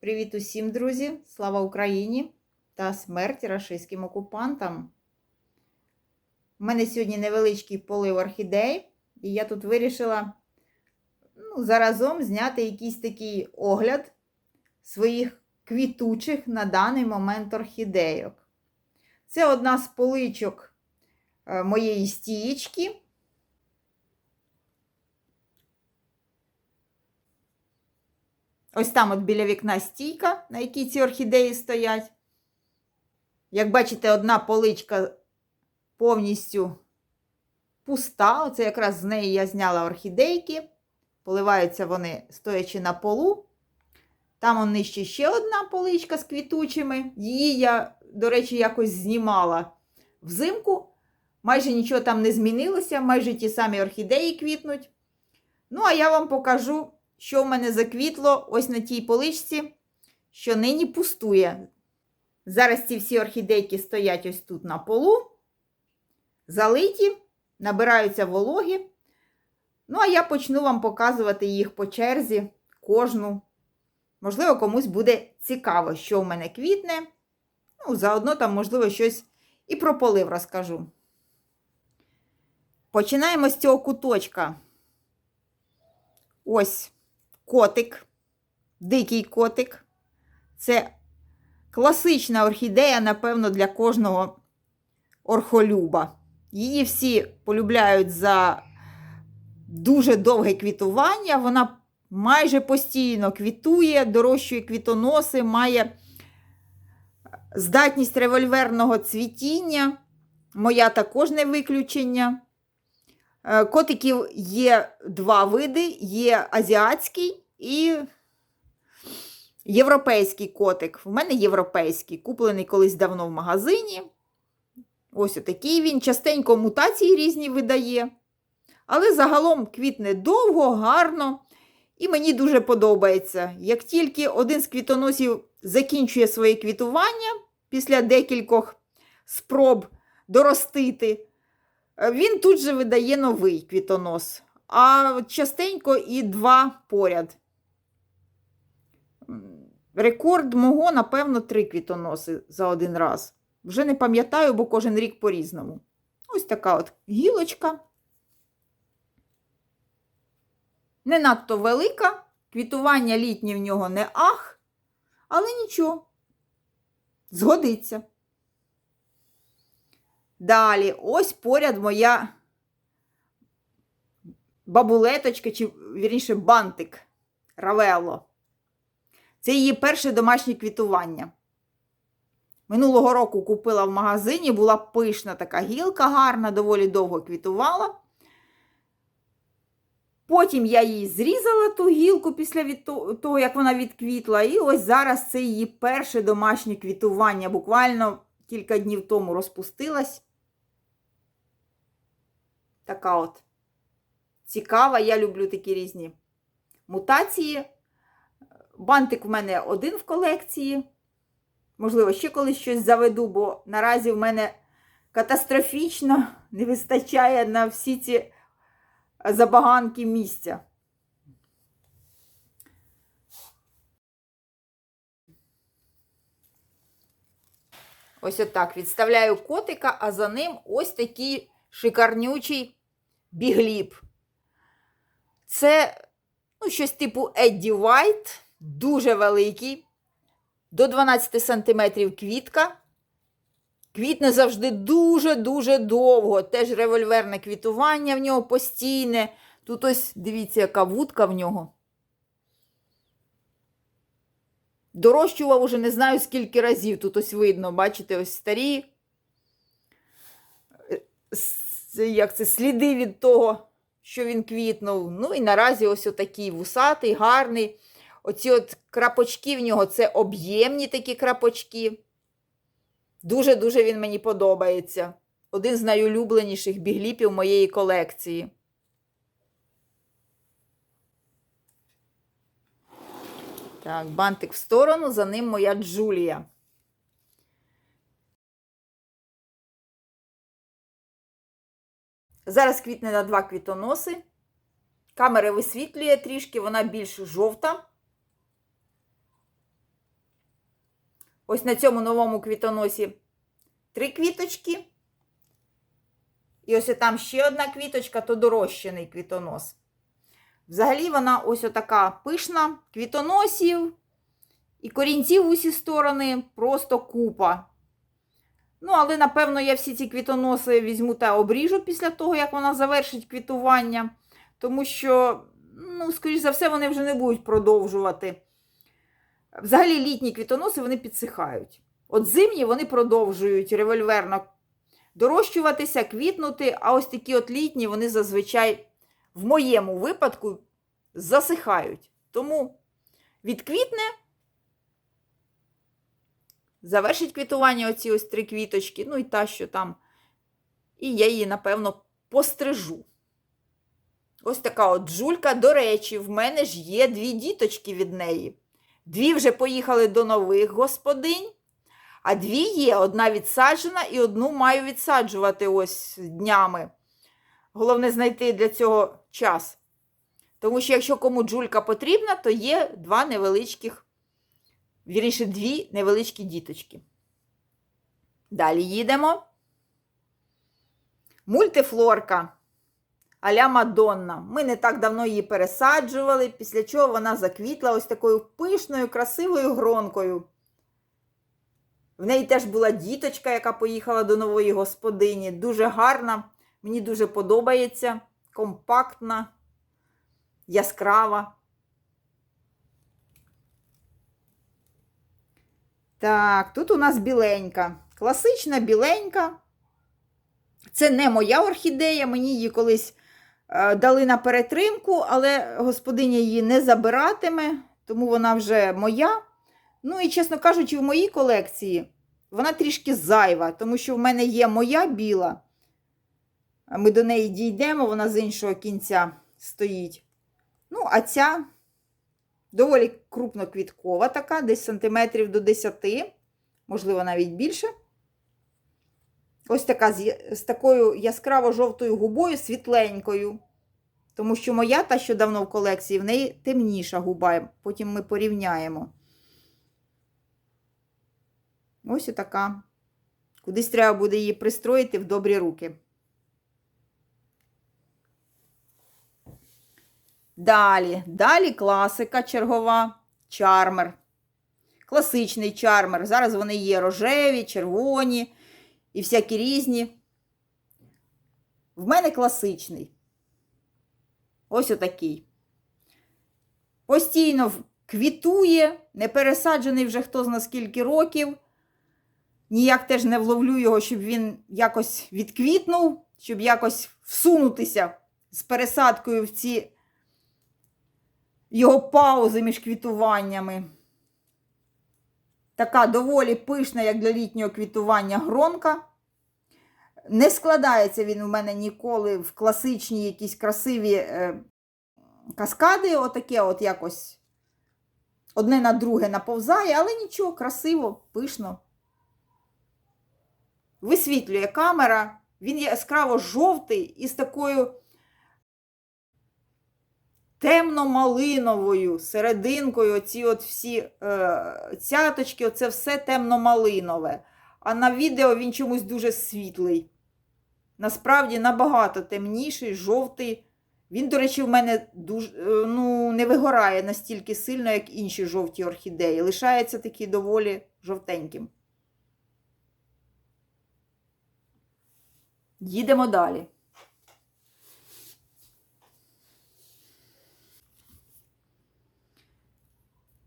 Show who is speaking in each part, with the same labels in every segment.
Speaker 1: Привіт усім, друзі! Слава Україні та смерть рашистським окупантам. У мене сьогодні невеличкий полив орхідей, і я тут вирішила ну, заразом зняти якийсь такий огляд своїх квітучих на даний момент орхідейок. Це одна з поличок моєї стієчки. Ось там от біля вікна стійка, на якій ці орхідеї стоять. Як бачите, одна поличка повністю пуста. Оце якраз з неї я зняла орхідейки. Поливаються вони стоячи на полу. Там он нижче ще одна поличка з квітучими. Її я, до речі, якось знімала взимку. Майже нічого там не змінилося, майже ті самі орхідеї квітнуть. Ну, а я вам покажу що в мене заквітло ось на тій поличці, що нині пустує. Зараз ці всі орхідейки стоять ось тут на полу, залиті, набираються вологі. Ну, а я почну вам показувати їх по черзі, кожну. Можливо, комусь буде цікаво, що в мене квітне. Ну, заодно там, можливо, щось і про полив розкажу. Починаємо з цього куточка. Ось котик, дикий котик. Це класична орхідея, напевно, для кожного орхолюба. Її всі полюбляють за дуже довге квітування. Вона майже постійно квітує, дорощує квітоноси, має здатність револьверного цвітіння. Моя також не виключення. Е, котиків є два види: є азіатський і європейський котик. У мене європейський, куплений колись давно в магазині. Ось отакий він. Частенько мутації різні видає. Але загалом квітне довго, гарно. І мені дуже подобається. Як тільки один з квітоносів закінчує своє квітування після декількох спроб доростити, він тут же видає новий квітонос, а частенько і два поряд. Рекорд мого, напевно, три квітоноси за один раз. Вже не пам'ятаю, бо кожен рік по-різному. Ось така от гілочка. Не надто велика, квітування літнє в нього не ах, але нічого, згодиться. Далі, ось поряд моя бабулеточка, чи, вірніше, бантик Равелло. Це її перше домашнє квітування. Минулого року купила в магазині, була пишна така гілка, гарна, доволі довго квітувала. Потім я її зрізала ту гілку після того, як вона відквітла. І ось зараз це її перше домашнє квітування. Буквально кілька днів тому розпустилась така от цікава. Я люблю такі різні мутації. Бантик в мене один в колекції. Можливо, ще колись щось заведу, бо наразі в мене катастрофічно не вистачає на всі ці забаганки місця. Ось отак відставляю котика, а за ним ось такий шикарнючий бігліп. Це ну, щось типу Едді Вайт, дуже великий, до 12 см квітка. Квітне завжди дуже-дуже довго. Теж револьверне квітування в нього постійне. Тут ось, дивіться, яка вудка в нього. Дорощував уже не знаю скільки разів. Тут ось видно, бачите, ось старі як це, сліди від того, що він квітнув. Ну і наразі ось отакий вусатий, гарний. Оці от крапочки в нього це об'ємні такі крапочки. Дуже-дуже він мені подобається. Один з найулюбленіших бігліпів моєї колекції. Так, бантик в сторону, за ним моя Джулія. Зараз квітне на два квітоноси. Камера висвітлює трішки, вона більш жовта. Ось на цьому новому квітоносі три квіточки. І ось там ще одна квіточка, то дорощений квітонос. Взагалі вона ось отака пишна, квітоносів і корінців в усі сторони просто купа. Ну, але, напевно, я всі ці квітоноси візьму та обріжу після того, як вона завершить квітування. Тому що, ну, скоріш за все, вони вже не будуть продовжувати. Взагалі, літні квітоноси вони підсихають. От зимні вони продовжують револьверно дорощуватися, квітнути, а ось такі от літні вони зазвичай, в моєму випадку, засихають. Тому відквітне, завершить квітування оці ось три квіточки, ну і та, що там. І я її, напевно, пострижу. Ось така от жулька. До речі, в мене ж є дві діточки від неї. Дві вже поїхали до нових господинь, а дві є. Одна відсаджена і одну маю відсаджувати ось днями. Головне знайти для цього час. Тому що, якщо кому джулька потрібна, то є два невеличких, вірніше, дві невеличкі діточки. Далі їдемо. Мультифлорка а-ля Мадонна. Ми не так давно її пересаджували, після чого вона заквітла ось такою пишною, красивою гронкою. В неї теж була діточка, яка поїхала до нової господині. Дуже гарна, мені дуже подобається, компактна, яскрава. Так, тут у нас біленька. Класична біленька. Це не моя орхідея, мені її колись е, дали на перетримку, але господиня її не забиратиме, тому вона вже моя. Ну і, чесно кажучи, в моїй колекції вона трішки зайва, тому що в мене є моя біла. Ми до неї дійдемо, вона з іншого кінця стоїть. Ну, а ця доволі крупноквіткова така, десь сантиметрів до 10, можливо, навіть більше. Ось така з, такою яскраво-жовтою губою, світленькою. Тому що моя, та що давно в колекції, в неї темніша губа. Потім ми порівняємо. Ось така. Кудись треба буде її пристроїти в добрі руки. Далі, далі класика чергова чармер. Класичний чармер. Зараз вони є рожеві, червоні і всякі різні. В мене класичний. Ось отакий. Постійно квітує, не пересаджений вже хто зна скільки років. Ніяк теж не вловлю його, щоб він якось відквітнув, щоб якось всунутися з пересадкою в ці його паузи між квітуваннями. Така доволі пишна, як для літнього квітування гронка. Не складається він у мене ніколи в класичні якісь красиві е, каскади, отаке от якось одне на друге наповзає, але нічого, красиво, пишно. Висвітлює камера, він яскраво жовтий і з такою темно-малиновою серединкою, оці от всі е, цяточки, оце все темно-малинове. А на відео він чомусь дуже світлий. Насправді набагато темніший, жовтий. Він, до речі, в мене дуже, е, ну, не вигорає настільки сильно, як інші жовті орхідеї. Лишається такий доволі жовтеньким. Їдемо далі.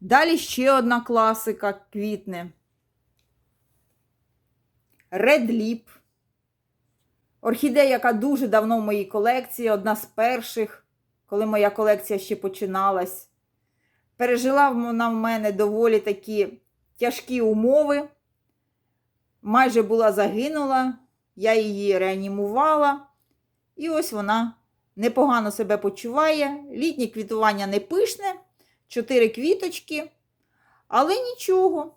Speaker 1: Далі ще одна класика квітне. Red Lip. Орхідея, яка дуже давно в моїй колекції, одна з перших, коли моя колекція ще починалась. Пережила вона в мене доволі такі тяжкі умови. Майже була загинула, я її реанімувала. І ось вона непогано себе почуває. Літнє квітування не пишне, чотири квіточки, але нічого.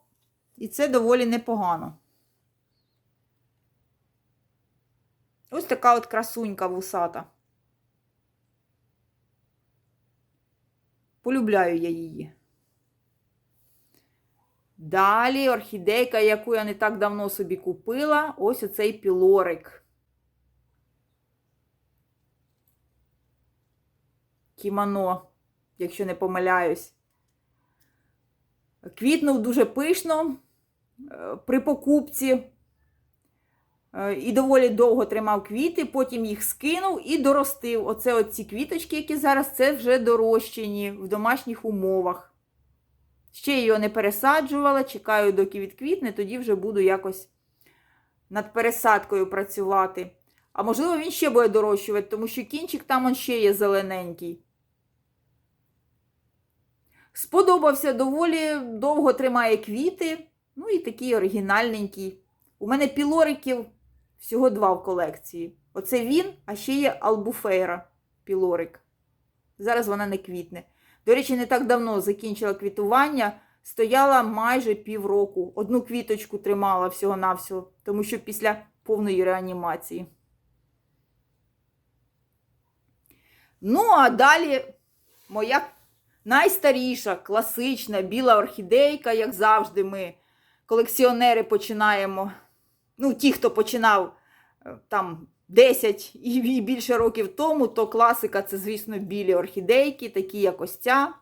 Speaker 1: І це доволі непогано. Ось така от красунька вусата. Полюбляю я її. Далі орхідейка, яку я не так давно собі купила, ось оцей пілорик. Кімоно, якщо не помиляюсь. Квітнув дуже пишно е, при покупці. Е, І доволі довго тримав квіти, потім їх скинув і доростив. Оце от ці квіточки, які зараз це вже дорощені в домашніх умовах. Ще його не пересаджувала, чекаю, доки відквітне, тоді вже буду якось над пересадкою працювати. А можливо, він ще буде дорощувати, тому що кінчик там он ще є зелененький. Сподобався, доволі довго тримає квіти. Ну і такий оригінальненький. У мене пілориків всього два в колекції. Оце він, а ще є албуфейра пілорик. Зараз вона не квітне. До речі, не так давно закінчила квітування, стояла майже півроку. Одну квіточку тримала всього-навсього, тому що після повної реанімації. Ну, а далі моя найстаріша, класична біла орхідейка, як завжди, ми, колекціонери, починаємо. Ну, ті, хто починав е, там 10 і більше років тому, то класика це, звісно, білі орхідейки, такі як ось ця,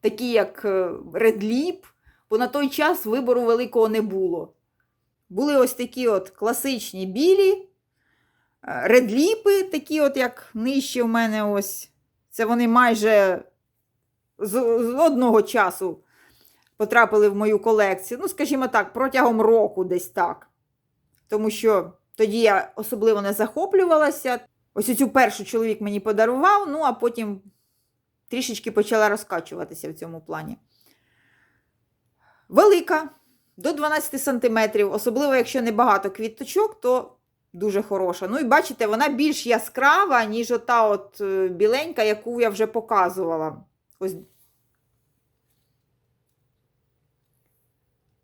Speaker 1: такі як редліп, бо на той час вибору великого не було. Були ось такі от класичні білі, редліпи, такі, от як нижче у мене ось. Це вони майже з, з одного часу потрапили в мою колекцію. Ну, скажімо так, протягом року десь так. Тому що тоді я особливо не захоплювалася. Ось цю першу чоловік мені подарував, ну а потім трішечки почала розкачуватися в цьому плані. Велика, до 12 см, особливо, якщо не багато квіточок, то дуже хороша. Ну і бачите, вона більш яскрава, ніж ота от е, біленька, яку я вже показувала.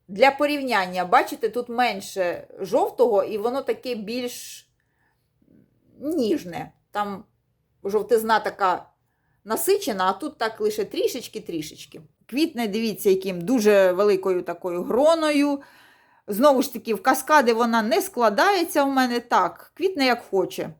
Speaker 1: Для порівняння, бачите, тут менше жовтого, і воно таке більш ніжне. Там жовтизна така насичена, а тут так лише трішечки-трішечки. Квітне, дивіться, яким дуже великою такою гроною. Знову ж таки, в каскади вона не складається в мене так, квітне як хоче.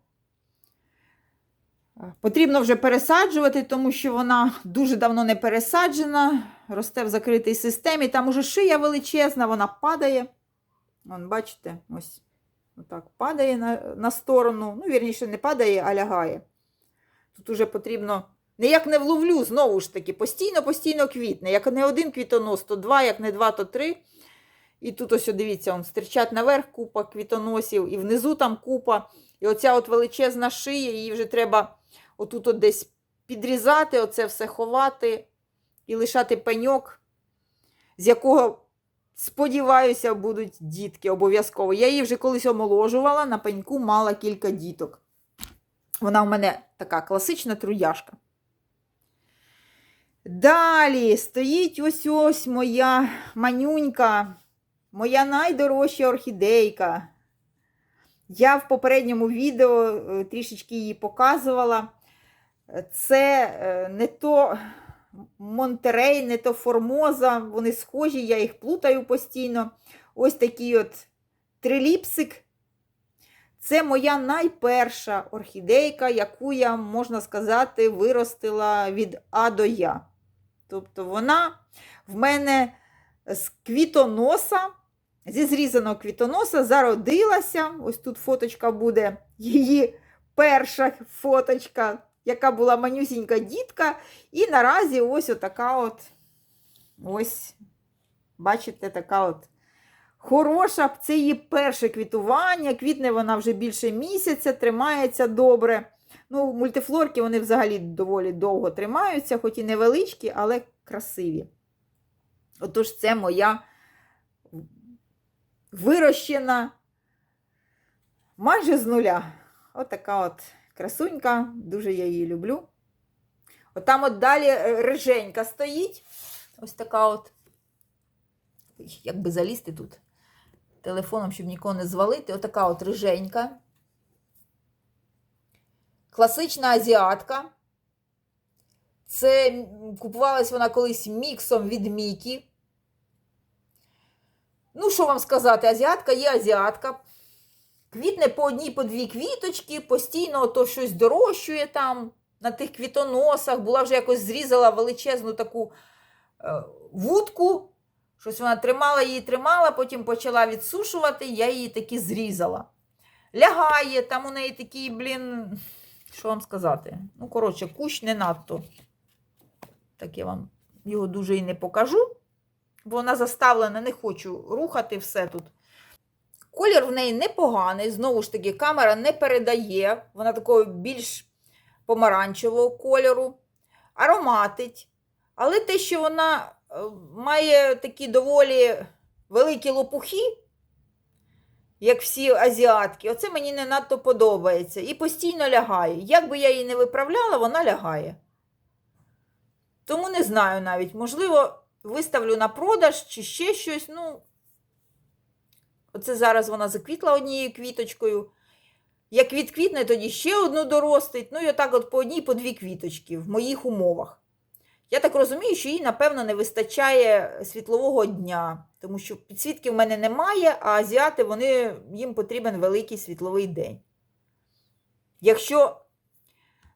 Speaker 1: Потрібно вже пересаджувати, тому що вона дуже давно не пересаджена, росте в закритій системі. Там уже шия величезна, вона падає. Вон, бачите, ось отак падає на на сторону. Ну, вірніше, не падає, а лягає. Тут уже потрібно. Ніяк не вловлю, знову ж таки, постійно-постійно квітне. Як не один квітонос, то два, як не два, то три. І тут ось, дивіться, он, стирчать наверх купа квітоносів, і внизу там купа. І оця от величезна шия, її вже треба отут от десь підрізати, оце все ховати і лишати пеньок, з якого, сподіваюся, будуть дітки обов'язково. Я її вже колись омоложувала, на пеньку мала кілька діток. Вона у мене така класична труяшка. Далі стоїть ось ось моя манюнька, моя найдорожча орхідейка. Я в попередньому відео е, трішечки її показувала. Це е, не то Монтерей, не то Формоза, вони схожі, я їх плутаю постійно. Ось такий от триліпсик. Це моя найперша орхідейка, яку я, можна сказати, виростила від А до Я. Тобто вона в мене з квітоноса, зі зрізаного квітоноса зародилася. Ось тут фоточка буде її перша фоточка яка була манюсінька дітка, і наразі ось отака от, ось, бачите, така от хороша. Це її перше квітування. Квітне вона вже більше місяця, тримається добре. Ну, Мультифлорки вони взагалі доволі довго тримаються, хоч і невеличкі, але красиві. Отож, це моя вирощена майже з нуля. Отака от красунька, дуже я її люблю. От там от далі е, риженька стоїть. Ось така от, як би залізти тут телефоном, щоб нікого не звалити. Отака от риженька. класична азіатка. Це купувалась вона колись міксом від Мікі. Ну, що вам сказати, азіатка є азіатка. Квітне по одній, по дві квіточки, постійно то щось дорощує там на тих квітоносах. Була вже якось зрізала величезну таку е, вудку. Щось вона тримала її, тримала, потім почала відсушувати, я її таки зрізала. Лягає, там у неї такий, блін, що вам сказати? Ну, коротше, кущ не надто. Так я вам його дуже і не покажу, бо вона заставлена, не хочу рухати все тут. Колір в неї непоганий, знову ж таки, камера не передає, вона такого більш помаранчевого кольору, ароматить. Але те, що вона е, має такі доволі великі лопухи, як всі азіатки, оце мені не надто подобається. І постійно лягає. Як би я її не виправляла, вона лягає. Тому не знаю навіть, можливо, виставлю на продаж чи ще щось. Ну, оце зараз вона заквітла однією квіточкою. Як відквітне, тоді ще одну доростить. Ну, і отак от по одній, по дві квіточки в моїх умовах. Я так розумію, що їй, напевно, не вистачає світлового дня, тому що підсвітки в мене немає, а азіати вони, їм потрібен великий світловий день. Якщо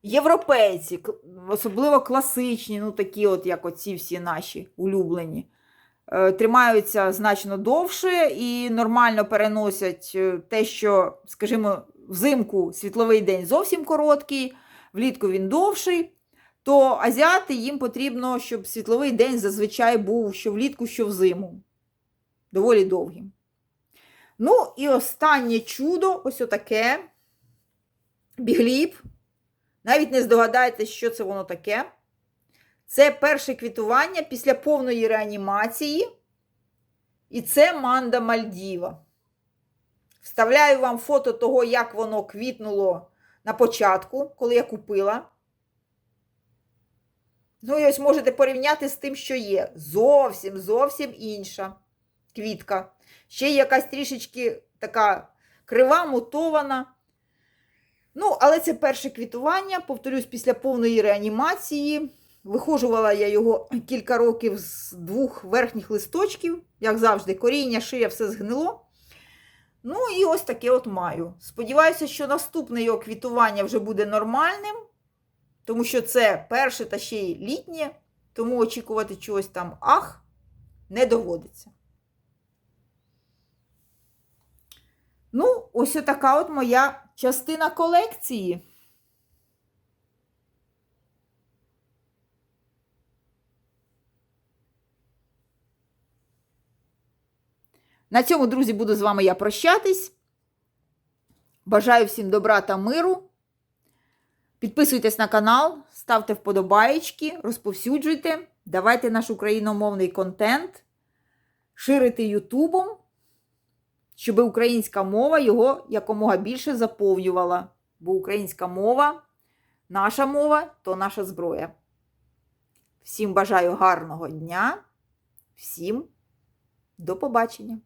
Speaker 1: європейці, особливо класичні, ну такі, от як оці всі наші улюблені, е, тримаються значно довше і нормально переносять е, те, що, скажімо, взимку світловий день зовсім короткий, влітку він довший то азіати їм потрібно, щоб світловий день зазвичай був що влітку, що взиму. Доволі довгим. Ну, і останнє чудо ось отаке. Бігліп. Навіть не здогадаєтесь, що це воно таке. Це перше квітування після повної реанімації. І це манда Мальдіва. Вставляю вам фото того, як воно квітнуло на початку, коли я купила. Ну, і ось можете порівняти з тим, що є. Зовсім, зовсім інша квітка. Ще якась трішечки така крива, мутована. Ну, але це перше квітування, повторюсь, після повної реанімації. Вихожувала я його кілька років з двох верхніх листочків, як завжди, коріння, шия, все згнило. Ну, і ось таке от маю. Сподіваюся, що наступне його квітування вже буде нормальним. Тому що це перше та ще й літнє, тому очікувати чогось там ах не доводиться. Ну, ось така от моя частина колекції. На цьому, друзі, буду з вами я прощатись. Бажаю всім добра та миру. Підписуйтесь на канал, ставте вподобаєчки, розповсюджуйте, давайте наш україномовний контент, ширити Ютубом, щоб українська мова його якомога більше заповнювала. Бо українська мова, наша мова то наша зброя. Всім бажаю гарного дня, всім до побачення!